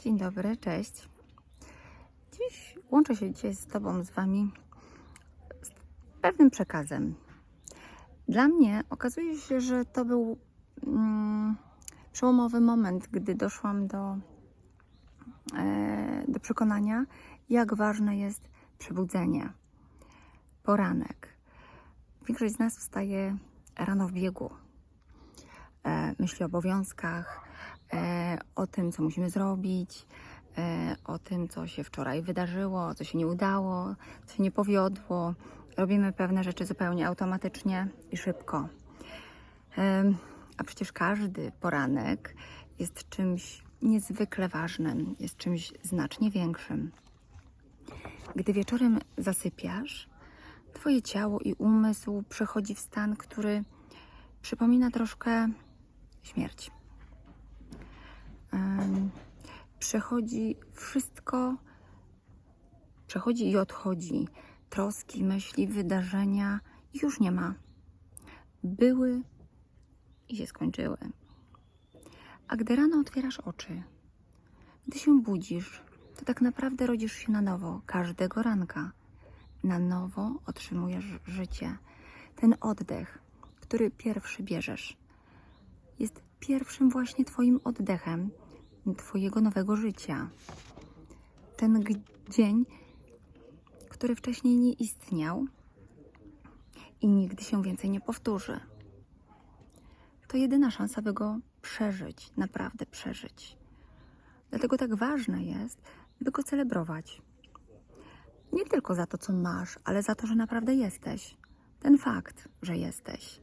Dzień dobry, cześć. Dziś łączę się dzisiaj z Tobą, z Wami z pewnym przekazem. Dla mnie okazuje się, że to był mm, przełomowy moment, gdy doszłam do, e, do przekonania, jak ważne jest przebudzenie, poranek. Większość z nas wstaje rano w biegu. E, myśli o obowiązkach, o tym, co musimy zrobić, e, o tym, co się wczoraj wydarzyło, co się nie udało, co się nie powiodło. Robimy pewne rzeczy zupełnie automatycznie i szybko. Em, A przecież każdy poranek jest czymś niezwykle ważnym, jest czymś znacznie większym. Gdy wieczorem zasypiasz, Twoje ciało i umysł przechodzi w stan, który przypomina troszkę śmierć. Przechodzi wszystko, przechodzi i odchodzi. Troski, myśli, wydarzenia już nie ma. Były i się skończyły. A gdy rano otwierasz oczy, gdy się budzisz, to tak naprawdę rodzisz się na nowo, każdego ranka. Na nowo otrzymujesz życie. Ten oddech, który pierwszy bierzesz, jest pierwszym właśnie Twoim oddechem Twojego nowego życia. Ten dzień, który wcześniej nie istniał i nigdy się więcej nie powtórzy. To jedyna szansa, by go przeżyć, naprawdę przeżyć. Dlatego tak ważne jest, by go celebrować. Nie tylko za to, co masz, ale za to, że naprawdę jesteś. Ten fakt, że jesteś.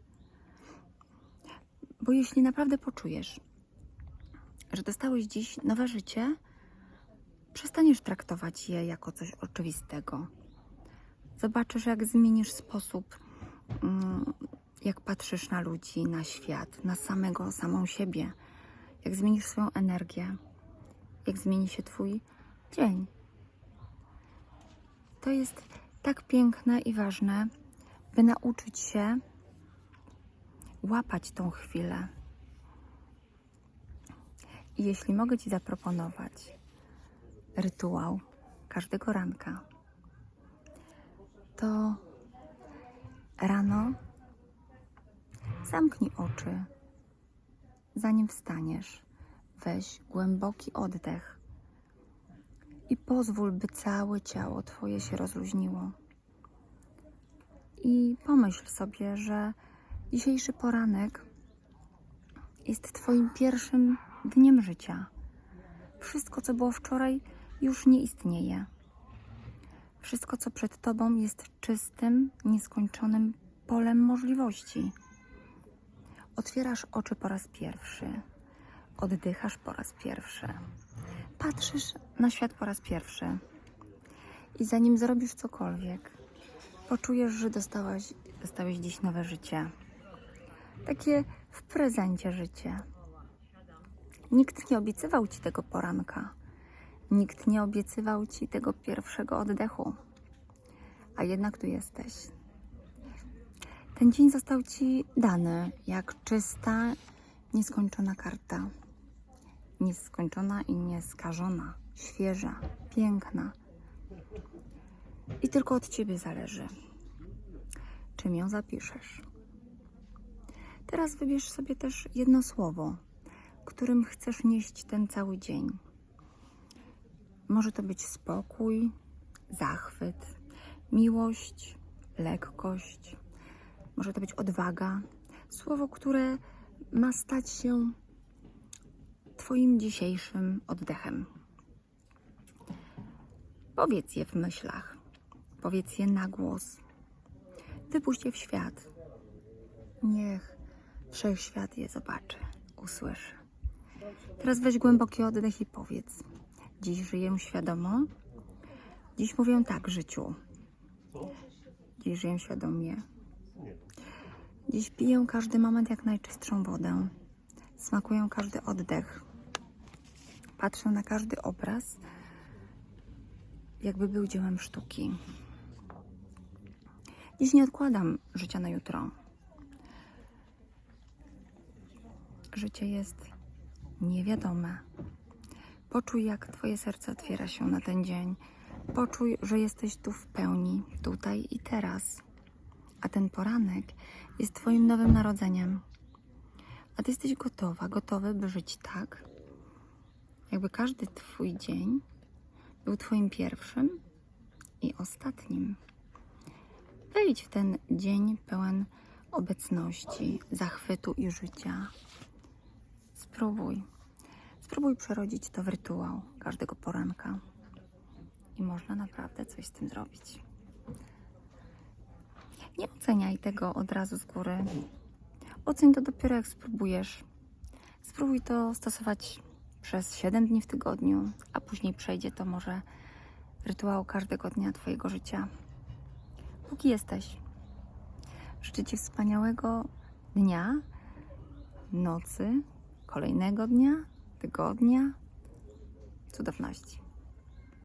Bo jeśli naprawdę poczujesz, że dostałeś dziś nowe życie, przestaniesz traktować je jako coś oczywistego. Zobaczysz, jak zmienisz sposób, mm, jak patrzysz na ludzi, na świat, na samego, samą siebie, jak zmienisz swoją energię, jak zmieni się Twój dzień. To jest tak piękne i ważne, by nauczyć się łapać tą chwilę. I jeśli mogę Ci zaproponować rytuał każdego ranka, to rano zamknij oczy, zanim wstaniesz. Weź głęboki oddech i pozwól, by całe ciało Twoje się rozluźniło. I pomyśl sobie, że dzisiejszy poranek jest Twoim pierwszym dniem życia. Wszystko, co było wczoraj, już nie istnieje. Wszystko, co przed Tobą, jest czystym, nieskończonym polem możliwości. Otwierasz oczy po raz pierwszy, oddychasz po raz pierwszy, patrzysz na świat po raz pierwszy. I zanim zrobisz cokolwiek, poczujesz, że dostałaś, dostałeś dziś nowe życie. Takie w prezencie życie. Nikt nie obiecywał ci tego poranka. Nikt nie obiecywał ci tego pierwszego oddechu. A jednak tu jesteś. Ten dzień został ci dany jak czysta, nieskończona karta. Nieskończona i nieskażona, świeża, piękna. I tylko od ciebie zależy, czym ją zapiszesz. Teraz wybierz sobie też jedno słowo, którym chcesz nieść ten cały dzień. Może to być spokój, zachwyt, miłość, lekkość, może to być odwaga. Słowo, które ma stać się Twoim dzisiejszym oddechem. Powiedz je w myślach, powiedz je na głos. Wypuść je w świat. Niech wszechświat je zobaczy, usłyszy. Teraz weź głęboki oddech i powiedz. Dziś żyję świadomo. Dziś mówię tak życiu. Dziś żyję świadomie. Dziś piję każdy moment jak najczystszą wodę. Smakuję każdy oddech. Patrzę na każdy obraz, jakby był dziełem sztuki. Dziś nie odkładam życia na jutro. Życie jest niewiadome. Poczuj, jak Twoje serce otwiera się na ten dzień. Poczuj, że jesteś tu w pełni, tutaj i teraz. A ten poranek jest Twoim nowym narodzeniem. A Ty jesteś gotowa, gotowy, by żyć tak, jakby każdy Twój dzień był Twoim pierwszym i ostatnim. Wejdź w ten dzień pełen obecności, zachwytu i życia. Spróbuj. Spróbuj przerodzić to w rytuał każdego poranka. I można naprawdę coś z tym zrobić. Nie oceniaj tego od razu z góry. Oceń to dopiero jak spróbujesz. Spróbuj to stosować przez 7 dni w tygodniu, a później przejdzie to może rytuał każdego dnia Twojego życia. Póki jesteś. Życzę Ci wspaniałego dnia, nocy, kolejnego dnia, tygodnia, cudowności.